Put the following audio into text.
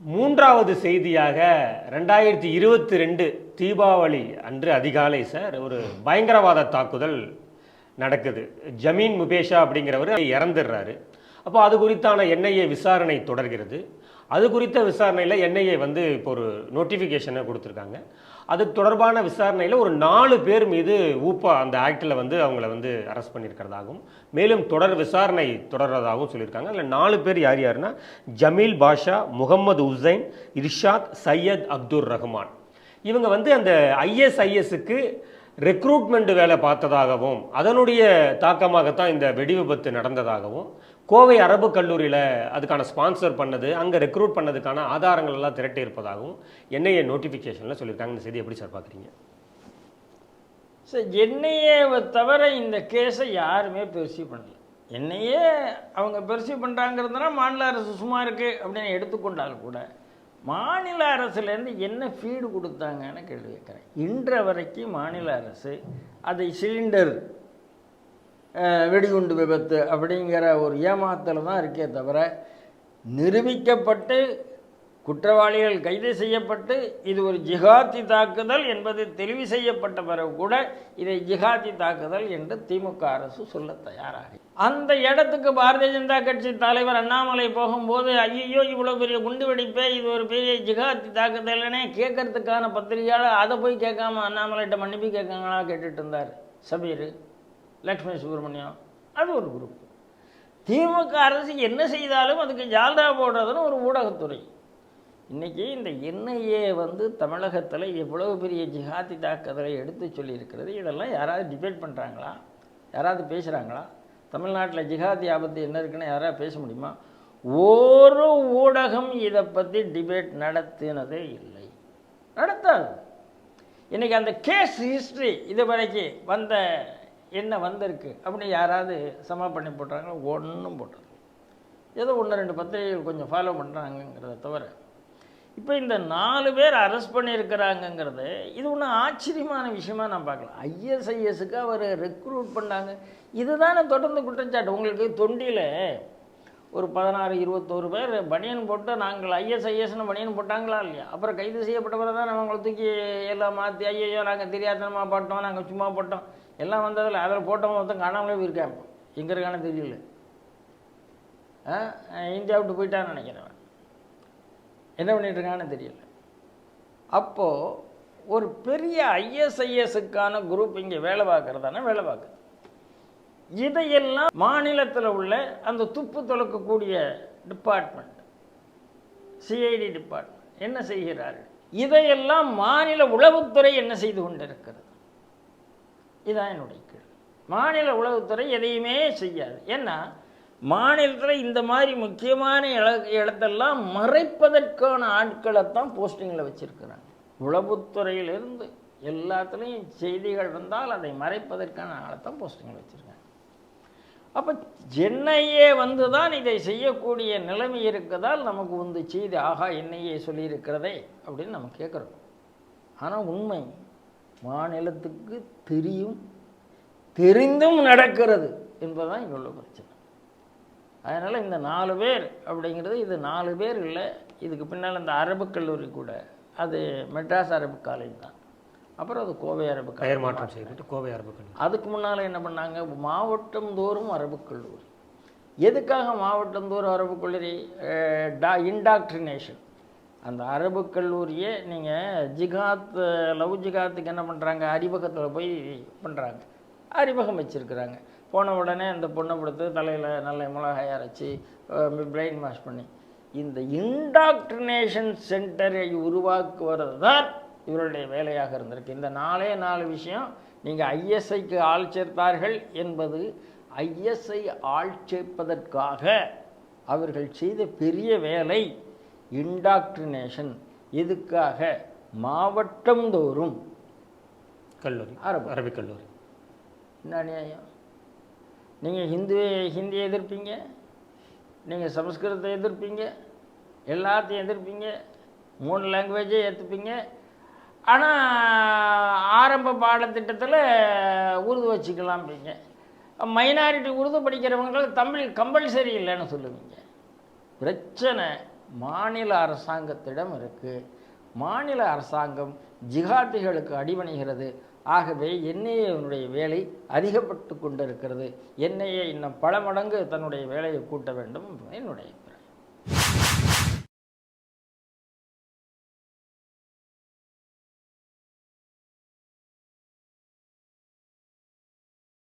மூன்றாவது செய்தியாக ரெண்டாயிரத்தி இருபத்தி ரெண்டு தீபாவளி அன்று அதிகாலை சார் ஒரு பயங்கரவாத தாக்குதல் நடக்குது. ஜமீன் முபேஷா அப்படிங்கிறவர் இறந்துடுறாரு. அப்போ அது குறித்தான என்ஐஏ விசாரணை தொடர்கிறது. அது குறித்த விசாரணையில் என்ஐஏ வந்து இப்போ ஒரு நோட்டிஃபிகேஷனை கொடுத்துருக்காங்க. அது தொடர்பான விசாரணையில் ஒரு நாலு பேர் மீது ஊப்பா அந்த ஆக்டில் வந்து அவங்கள வந்து அரெஸ்ட் பண்ணியிருக்கிறதாகவும் மேலும் தொடர் விசாரணை தொடர்றதாகவும் சொல்லியிருக்காங்க. அதில் நாலு பேர் யார் யாருன்னா ஜமீல் பாஷா முகமது உசைன் இர்ஷாத் சையத் அப்துர் ரஹ்மான். இவங்க வந்து அந்த ஐஎஸ்ஐஎஸ்க்கு ரெக்ரூட்மெண்ட் வேலை பார்த்ததாகவும் அதனுடைய தாக்கமாகத்தான் இந்த வெடி விபத்து நடந்ததாகவும் கோவை அரபு கல்லூரியில் அதுக்கான ஸ்பான்சர் பண்ணது அங்கே ரெக்ரூட் பண்ணதுக்கான ஆதாரங்கள் எல்லாம் திரட்டி இருப்பதாகவும் என்ஐஏ நோட்டிஃபிகேஷனில் சொல்லியிருக்காங்க. இந்த செய்தி எப்படி சார் பார்க்குறீங்க? சார் என்னையே தவிர இந்த கேஸை யாருமே பெருசி பண்ணல. என்னையே அவங்க பெருசி பண்ணுறாங்கிறதுனா மாநில அரசு சும்மா இருக்குது அப்படின்னு எடுத்துக்கொண்டால் கூட மாநில அரசுலேருந்து என்ன ஃபீடு கொடுத்தாங்கன்னு கேள்வி கேட்குறேன். இன்ற வரைக்கும் மாநில அரசு அதை சிலிண்டர் வெடிகுண்டு விபத்து அப்படிங்கிற ஒரு ஏமாத்தல் தான் இருக்கே தவிர நிரூபிக்கப்பட்டு குற்றவாளிகள் கைது செய்யப்பட்டு இது ஒரு ஜிஹாதி தாக்குதல் என்பது தெளிவு செய்யப்பட்ட பிறகு கூட இதை ஜிஹாதி தாக்குதல் என்று திமுக அரசு சொல்ல தயாராக. அந்த இடத்துக்கு பாரதிய ஜனதா கட்சி தலைவர் அண்ணாமலை போகும்போது ஐயோ இவ்வளோ பெரிய குண்டு வெடிப்பே இது ஒரு பெரிய ஜிஹாதி தாக்குதல்னே கேட்கறதுக்கான பத்திரிகையாளர் அதை போய் கேட்காம அண்ணாமலைகிட்ட மன்னிப்பு கேட்காங்களா கேட்டுட்டு இருந்தார் சபீர் லக்ஷ்மி சுப்பிரமணியம். அது ஒரு குரூப். திமுக அரசு என்ன செய்தாலும் அதுக்கு ஜால்தா போடுறதுன்னு ஒரு ஊடகத்துறை. இன்றைக்கி இந்த என்ஐஏ வந்து தமிழகத்தில் எவ்வளவு பெரிய ஜிஹாதி தாக்குதலை எடுத்து சொல்லியிருக்கிறது. இதெல்லாம் யாராவது டிபேட் பண்ணுறாங்களா யாராவது பேசுகிறாங்களா தமிழ்நாட்டில் ஜிஹாதி ஆபத்து என்ன இருக்குன்னு யாராவது பேச முடியுமா? ஒரு ஊடகம் இதை பற்றி டிபேட் நடத்தினதே இல்லை. நடத்தாது. இன்றைக்கி அந்த கேஸ் ஹிஸ்ட்ரி இது வரைக்கும் வந்த என்ன வந்திருக்கு அப்படின்னு யாராவது சமா பண்ணி போட்டாங்களா? ஒன்றும் போட்டது ஏதோ ஒன்று ரெண்டு பத்திரிகைகள் கொஞ்சம் ஃபாலோ பண்ணுறாங்கங்கிறத தவிர இப்போ இந்த நாலு பேர் அரெஸ்ட் பண்ணியிருக்கிறாங்கங்கிறது இது ஒன்றும் ஆச்சரியமான விஷயமா நான் பார்க்கலாம் ஐஎஸ்ஐஎஸ்க்கு அவர் ரெக்ரூட் பண்ணாங்க. இதுதானே தொடர்ந்து குற்றச்சாட்டு. உங்களுக்கு தொண்டியில் ஒரு பதினாறு இருபத்தோரு பேர் பனியன் போட்டு நாங்கள் ஐஎஸ்ஐஎஸ்னு பனியன் போட்டாங்களா இல்லையா? அப்புறம் கைது செய்யப்பட்டவரை தான் அவங்களை தூக்கி எல்லாம் மாற்றி ஐயோ நாங்கள் தெரியாதனமாக போட்டோம் நாங்கள் சும்மா போட்டோம். எல்லாம் வந்ததில் அதில் போட்டவங்க ஒருத்தன் காணாமலே இருக்காங்க எங்கே இருக்கானு தெரியல. இந்தியா விட்டு போயிட்டான்னு நினைக்கிறேன் என்ன பண்ணிட்டு தெரியல. அப்போது ஒரு பெரிய ஐஎஸ்ஐஎஸ்க்கான குரூப் இங்கே வேலை பார்க்குறதானே வேலை பார்க்குது. இதையெல்லாம் மாநிலத்தில் உள்ள அந்த துப்பு துளக்கக்கூடிய டிபார்ட்மெண்ட் சிஐடி டிபார்ட்மெண்ட் என்ன செய்கிறார்கள் இதையெல்லாம் மாநில உளவுத்துறை என்ன செய்து கொண்டிருக்கிறது? இதான் என்னுடைய கேள்வி. மாநில உளவுத்துறை எதையுமே செய்யாது. ஏன்னா மாநிலத்தில் இந்த மாதிரி முக்கியமான இட இடத்தெல்லாம் மறைப்பதற்கான ஆட்களை தான் போஸ்டிங்கில் வச்சுருக்கிறாங்க. உளவுத்துறையிலிருந்து எல்லாத்துலேயும் செய்திகள் வந்தால் அதை மறைப்பதற்கான ஆளைத்தான் போஸ்டிங்கில் வச்சுருக்காங்க. அப்போ சென்னையே வந்து தான் இதை செய்யக்கூடிய நிலைமை இருக்கதால் நமக்கு வந்து செய்தி ஆகா என்னையே சொல்லியிருக்கிறதே அப்படின்னு நம்ம கேட்குறோம் ஆனால் உண்மை மாநிலத்துக்கு தெரியும் தெரிந்தும் நடக்கிறது என்பதுதான் இங்கே உள்ள பிரச்சனை. அதனால் இந்த நாலு பேர் அப்படிங்கிறது இது நாலு பேர் இல்லை இதுக்கு பின்னால் இந்த அரபுக் கல்லூரி கூட அது மெட்ராஸ் அரபு காலேஜ் தான். அப்புறம் அது கோவை அரபு பெயர் மாற்றம் செய்துட்டு கோவை அரபு கல்லூரி. அதுக்கு முன்னால் என்ன பண்ணாங்க? மாவட்டம் தோறும் அரபுக் கல்லூரி. எதுக்காக மாவட்டம் தோறும் அரபுக் கல்லூரி? டா இன்டாக்ட்ரினேஷன் அந்த அரபுக் கல்லூரியே நீங்கள் ஜிகாத் லவ் ஜிகாத்துக்கு என்ன பண்ணுறாங்க அறிமுகத்தில் போய் பண்ணுறாங்க அறிமுகம் வச்சுருக்குறாங்க. போன உடனே அந்த பொண்ணை கொடுத்து தலையில் நல்ல மிளகாய் அரைச்சி பிரெயின் வாஷ் பண்ணி. இந்த இன்டாக்ட்ரினேஷன் சென்டரை உருவாக்குவது தான் இவருடைய வேலையாக இருந்திருக்கு. இந்த நாலே நாலு விஷயம் நீங்கள் ஐஎஸ்ஐக்கு ஆள் சேர்த்தார்கள் என்பது ஐஎஸ்ஐ ஆள் சேர்ப்பதற்காக அவர்கள் செய்த பெரிய வேலை இன்டாக்ட்ரினேஷன் எதுக்காக? மாவட்டம் தோறும் கல்லூரி அரபு. அரபிக் கல்லூரி. என்ன அநியாயம்? நீங்கள் ஹிந்து ஹிந்தியை எதிர்ப்பீங்க. நீங்கள் சமஸ்கிருதத்தை எதிர்ப்பீங்க. எல்லாத்தையும் எதிர்ப்பீங்க. மூணு லாங்குவேஜே ஏற்றுப்பீங்க ஆனால் ஆரம்ப பாடத்திட்டத்தில் உருது வச்சுக்கலாம்பீங்க. மைனாரிட்டி உருது படிக்கிறவங்களுக்கு தமிழ் கம்பல்சரி இல்லைன்னு சொல்லுவீங்க. பிரச்சனை மாநில அரசாங்கத்திடம் இருக்குது மாநில அரசாங்கம் ஜிகாதிகளுக்கு அடிபணிகிறது. ஆகவே என்ஐஏனுடைய வேலை அதிகப்பட்டு கொண்டிருக்கிறது. எண்ணெயை இன்னும் பல மடங்கு தன்னுடைய வேலையை கூட்ட வேண்டும். என்பது என்னுடைய